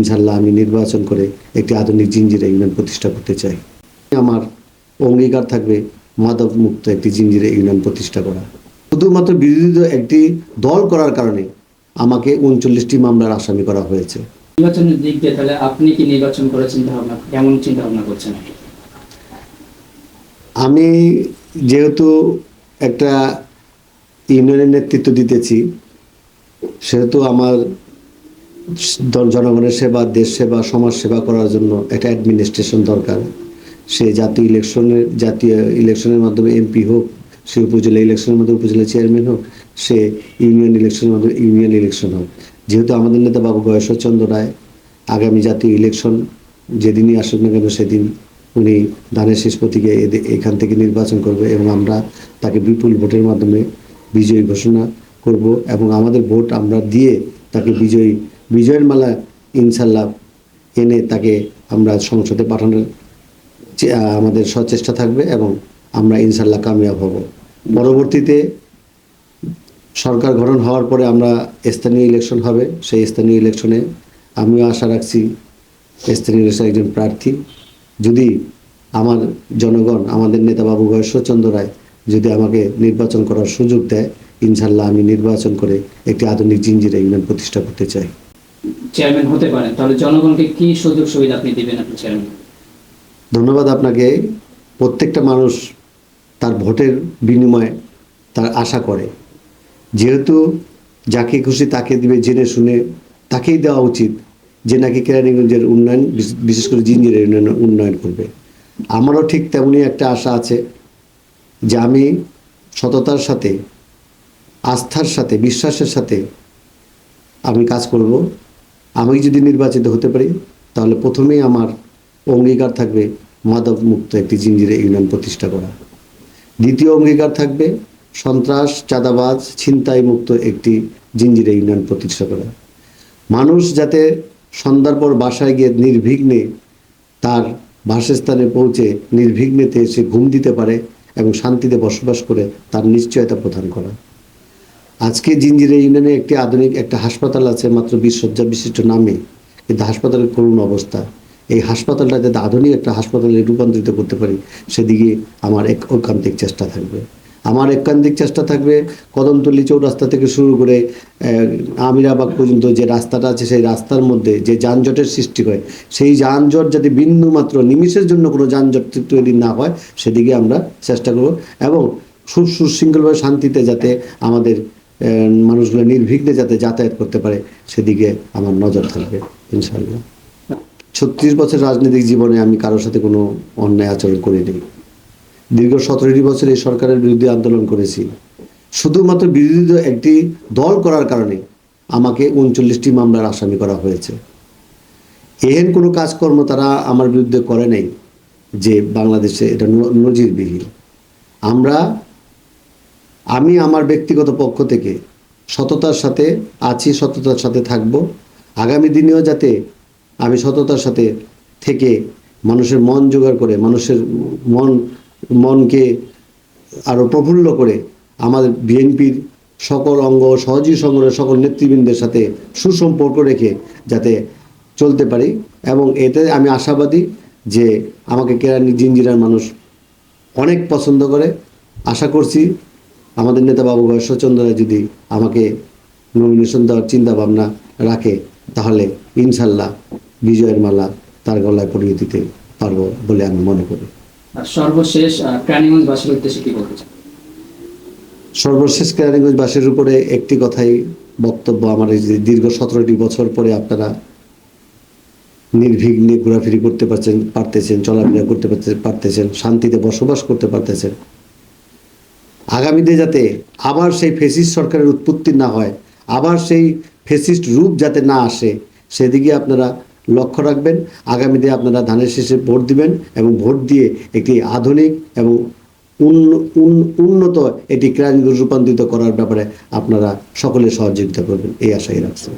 ইনশাল্লাহ আমি নির্বাচন করে একটি আধুনিক জিঞ্জিরা ইউনিয়ন প্রতিষ্ঠা করতে চাই। আমার অঙ্গীকার থাকবে মাদক মুক্ত একটি জিঞ্জিরা ইউনিয়ন প্রতিষ্ঠা করা। শুধুমাত্র বিরোধী একটি দল করার কারণে আমাকে উনচল্লিশটি মামলার আসামি করা হয়েছে। নির্বাচনের দিক দিয়ে তাহলে আপনি কি নির্বাচন করার চিন্তা ভাবনা কেমন চিন্তা ভাবনা করছেন? আমি যেহেতু একটা ইউনিয়নের নেতৃত্ব দিতেছি সেহেতু আমার জনগণের সেবা, দেশ সেবা, সমাজ সেবা করার জন্য একটা অ্যাডমিনিস্ট্রেশন দরকার। সে জাতীয় ইলেকশনের জাতীয় ইলেকশনের মাধ্যমে এমপি হোক, সে উপজেলা ইলেকশনের মাধ্যমে উপজেলা চেয়ারম্যান হোক, সে ইউনিয়ন ইলেকশনের মাধ্যমে ইউনিয়ন ইলেকশন হোক। যেহেতু আমাদের নেতা বাবু গয়েশ্বরচন্দ্র রায়, আগামী জাতীয় ইলেকশন যেদিনই আসুক না কেন সেদিন উনি ধানের শেষ প্রতীকে এখান থেকে নির্বাচন করবে এবং আমরা তাকে বিপুল ভোটের মাধ্যমে বিজয়ী ঘোষণা করব এবং আমাদের ভোট আমরা দিয়ে তাকে বিজয়ী বিজয়ের মালা ইনশাল্লাহ এনে তাকে আমরা সংসদে পাঠানোর আমাদের সচেষ্টা থাকবে এবং আমরা ইনশাল্লাহ কামিয়াব হব। পরবর্তীতে সরকার গঠন হওয়ার পরে আমরা স্থানীয় ইলেকশন হবে। সেই স্থানীয় ইলেকশনে আমিও আশা রাখছি স্থানীয় ইলেকশন একজন প্রার্থী। যদি আমার জনগণ, আমাদের নেতা বাবু গয়েশ্বরচন্দ্র রায় যদি আমাকে নির্বাচন করার সুযোগ দেয় ইনশাল্লাহ আমি নির্বাচন করে একটি আধুনিক জিঞ্জিরা ইউনিয়ন প্রতিষ্ঠা করতে চাই। চেয়ারম্যান হতে পারেন তাহলে জনগণকে কি সুযোগ সুবিধা আপনি দিবেন আপনি চেয়ারম্যান ধন্যবাদ আপনাকে। প্রত্যেকটা মানুষ তার ভোটের বিনিময়ে তার আশা করে। যেহেতু যাকে খুশি তাকে দিবে জেনে শুনে, তাকেই দেওয়া উচিত যে নাকি কেরানীগঞ্জের উন্নয়ন বিশেষ করে জিঞ্জিরের উন্নয়ন উন্নয়ন করবে। আমারও ঠিক তেমনই একটা আশা আছে যে আমি সততার সাথে, আস্থার সাথে, বিশ্বাসের সাথে আমি কাজ করব। আমি যদি নির্বাচিত হতে পারি, তাহলে প্রথমেই আমার অঙ্গীকার থাকবে মাদক মুক্ত একটি জিঞ্জিরে ইউনিয়ন প্রতিষ্ঠা করা। দ্বিতীয় অঙ্গীকার থাকবে সন্ত্রাস, চাঁদাবাজ, ছিনতাই মুক্ত একটি জিঞ্জিরে ইউনিয়ন প্রতিষ্ঠা করা। মানুষ যাতে সন্ধ্যার পর বাসায় গিয়ে নির্বিঘ্নে তার বাসস্থানে পৌঁছে নির্বিঘ্নেতে সে ঘুম দিতে পারে এবং শান্তিতে বসবাস করে, তার নিশ্চয়তা প্রদান করা। আজকে জিঞ্জিরে ইউনিয়নে একটি আধুনিক একটা হাসপাতাল আছে, মাত্র বিশ শয্যা বিশিষ্ট নামে। কিন্তু হাসপাতালের করুণ অবস্থা। এই হাসপাতালটা যাতে আধুনিক একটা হাসপাতালে রূপান্তরিত করতে পারি, সেদিকে আমার এক ঐকান্তিক চেষ্টা থাকবে। আমার একান্তিক চেষ্টা থাকবে কদমতলি চৌরাস্তা থেকে শুরু করে আমিরাবাগ পর্যন্ত যে রাস্তাটা আছে, সেই রাস্তার মধ্যে যে যানজটের সৃষ্টি হয়, সেই যানজট যাতে বিন্দু মাত্র নিমিষের জন্য কোনো যানজট তৈরি না হয়, সেদিকে আমরা চেষ্টা করব। এবং সুশৃঙ্খলভাবে শান্তিতে যাতে আমাদের মানুষগুলো নির্বিঘ্নে যাতে যাতায়াত করতে পারে, সেদিকে আমার নজর থাকবে, ইনশাআল্লাহ। ছত্রিশ বছর রাজনৈতিক জীবনে আমি কারোর সাথে কোনো অন্যায় আচরণ করিনি। দীর্ঘ সতেরোটি বছর এই সরকারের বিরুদ্ধে আন্দোলন করেছি। শুধুমাত্র বিরোধী একটি দল করার কারণে আমাকে উনচল্লিশটি মামলার আসামি করা হয়েছে। এহেন কোনো কাজকর্ম তারা আমার বিরুদ্ধে করে নাই যে বাংলাদেশে এটা নজিরবিহীন। আমরা আমি আমার ব্যক্তিগত পক্ষ থেকে সততার সাথে আছি, সততার সাথে থাকব। আগামী দিনেও যাতে আমি সততার সাথে থেকে মানুষের মন জোগাড় করে, মানুষের মন, মনকে আরও প্রফুল্ল করে আমাদের বিএনপির সকল অঙ্গ, সহযোগী সংগঠনের সকল নেতৃবৃন্দের সাথে সুসম্পর্ক রেখে যাতে চলতে পারি এবং এতে আমি আশাবাদী যে আমাকে কেরানি জিঞ্জিরার মানুষ অনেক পছন্দ করে। আশা করছি আমাদের নেতা বাবু রায় যদি আমাকে নমিনেশন দেওয়ার চিন্তা ভাবনা রাখে তাহলে ইনশাল্লাহ বিজয়ের মালা তার গলায় পরিয়ে দিতে পারব বলে আমি মনে করি। সর্বশেষ আহ, প্রাণীগঞ্জবাসীর উদ্দেশ্যে কি বলতে সর্বশেষ কেরানীগঞ্জবাসীর উপরে একটি কথাই বক্তব্য আমার এই যে দীর্ঘ সতেরোটি বছর পরে আপনারা নির্বিঘ্নে ঘোরাফেরি করতে পারছেন পারতেছেন চলাফেরা করতে পারতে- পারতেছেন শান্তিতে বসবাস করতে পারতেছেন। আগামীতে যাতে আবার সেই ফেসিস্ট সরকারের উৎপত্তি না হয়, আবার সেই ফেসিস্ট রূপ যাতে না আসে, সেদিকে আপনারা লক্ষ্য রাখবেন। আগামীতে আপনারা ধানের শেষে ভোট দিবেন এবং ভোট দিয়ে একটি আধুনিক এবং উন্ন- উন- উন্নত একটি ক্রাইম রূপান্তরিত করার ব্যাপারে আপনারা সকলে সহযোগিতা করবেন। এই আশাই রাখছি।